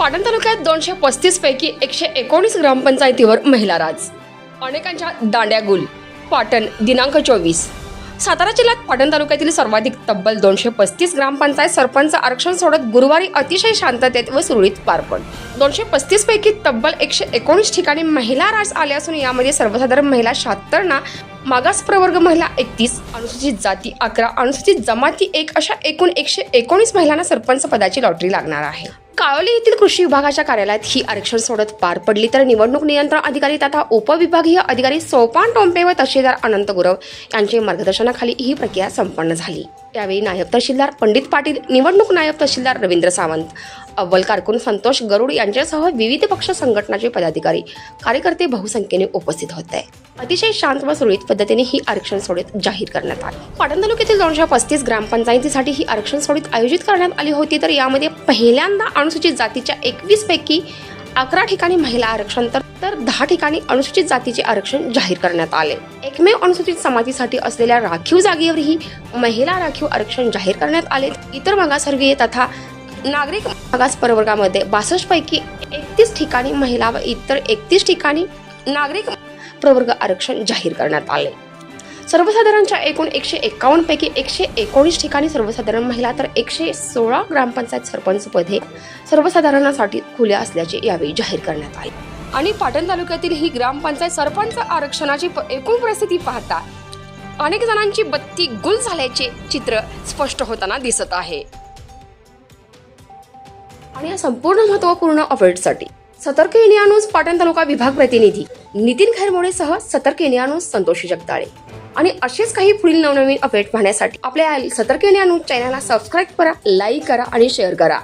पाटण तालुक्यात दोनशे पस्तीस पैकी एकशे एकोणीस ग्रामपंचायतीवर महिला राज. अनेकांच्या दांड्या गुल. पाटण दिनांक चोवीस. सातारा जिल्ह्यात पाटण तालुक्यातील सर्वाधिक तब्बल दोनशे पस्तीस ग्रामपंचायत सरपंच आरक्षण सोडत गुरुवारी अतिशय शांततेत व सुरळीत पार पड दोनशे पस्तीस पैकी तब्बल एकशे एकोणीस ठिकाणी महिला राज आले असून यामध्ये सर्वसाधारण महिला शहात्तरना मागास प्रवर्ग महिला एकतीस अनुसूचित जाती अकरा अनुसूचित जमाती एक अशा एकूण एकशे एकोणीस महिलांना सरपंच पदाची लॉटरी लागणार आहे. काळोली येथील कृषी विभागाच्या कार्यालयात ही आरक्षण सोडत पार पडली. तर निवडणूक नियंत्रण अधिकारी तथा उपविभागीय अधिकारी सोपान टोंपे व तहसीलदार अनंत गुरव यांच्या मार्गदर्शनाखाली ही प्रक्रिया संपन्न झाली. यावेळी नायब तहसीलदार पंडित पाटील निवडणूक नायब तहसीलदार रवींद्र सावंत अव्वल कारकून संतोष गरुड यांच्यासह विविध पक्ष संघटनाचे पदाधिकारी कार्यकर्ते बहुसंख्येने उपस्थित होते. अतिशय शांत व सुरळीत पद्धतीने ही आरक्षण सोडत जाहीर करण्यात आली. पाटण तालुक्यातील दोनशे पस्तीस ग्रामपंचायतीसाठी ही आरक्षण सोडत आयोजित करण्यात आली होती तर यामध्ये पहिल्यांदा अनुसूचित जातीच्या एकवीस पैकी अकरा ठिकाणी महिला आरक्षण तर तर दहा ठिकाणी अनुसूचित जातीचे आरक्षण जाहीर करण्यात आले. एकमेव अनुसूचित समाजासाठी असलेल्या राखीव जागेवरही महिला राखीव आरक्षण जाहीर करण्यात आले. इतर मागासवर्गीय तथा नागरिक मागास प्रवर्गामध्ये बासष्ट पैकी एकतीस ठिकाणी महिला व इतर एकतीस ठिकाणी नागरिक प्रवर्ग आरक्षण जाहीर करण्यात आले. सर्वसाधारणच्या एकूण एकशे एकावन्न पैकी एकशे एकोणीस ठिकाणी सर्वसाधारण महिला तर एकशे सोळा ग्रामपंचायत सरपंच पदे सर्वसाधारणासाठी खुल्या असल्याचे यावेळी जाहीर करण्यात आले. आणि पाटण तालुक्यातील ही ग्रामपंचायत सरपंच आरक्षणाची प- एकूण परिस्थिती पाहता अनेक जणांची बत्ती गुल झाल्याचे चित्र स्पष्ट होताना दिसत आहे. आणि या संपूर्ण महत्त्वपूर्ण अपडेटसाठी सतर्क इंडिया न्यूज पाटण तालुका विभाग प्रतिनिधी नितीन खैरमोडेसह सतर्क इंडिया न्यूज संतोषी जगदाळे आणि असेच काही पुढील नवनवीन अपडेट पाहण्यासाठी आपल्या सतर्क इंडिया न्यूज चॅनलला सबस्क्राईब करा लाईक करा आणि शेअर करा.